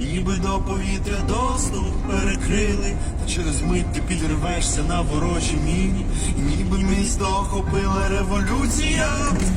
Ніби до повітря доступ перекрили, та через мить ти підірвешся на ворожі міні, і ніби місто охопила революція,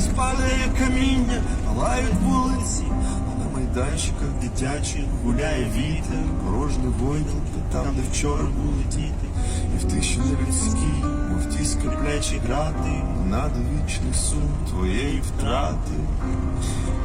спалює каміння, палають вулиці, а на майданчиках дитячих гуляє вітер, порожні бойники, там, де вчора були діти, і в тиші нелюдській, мов ті скриплячі грати, на довічний сум твоєї втрати.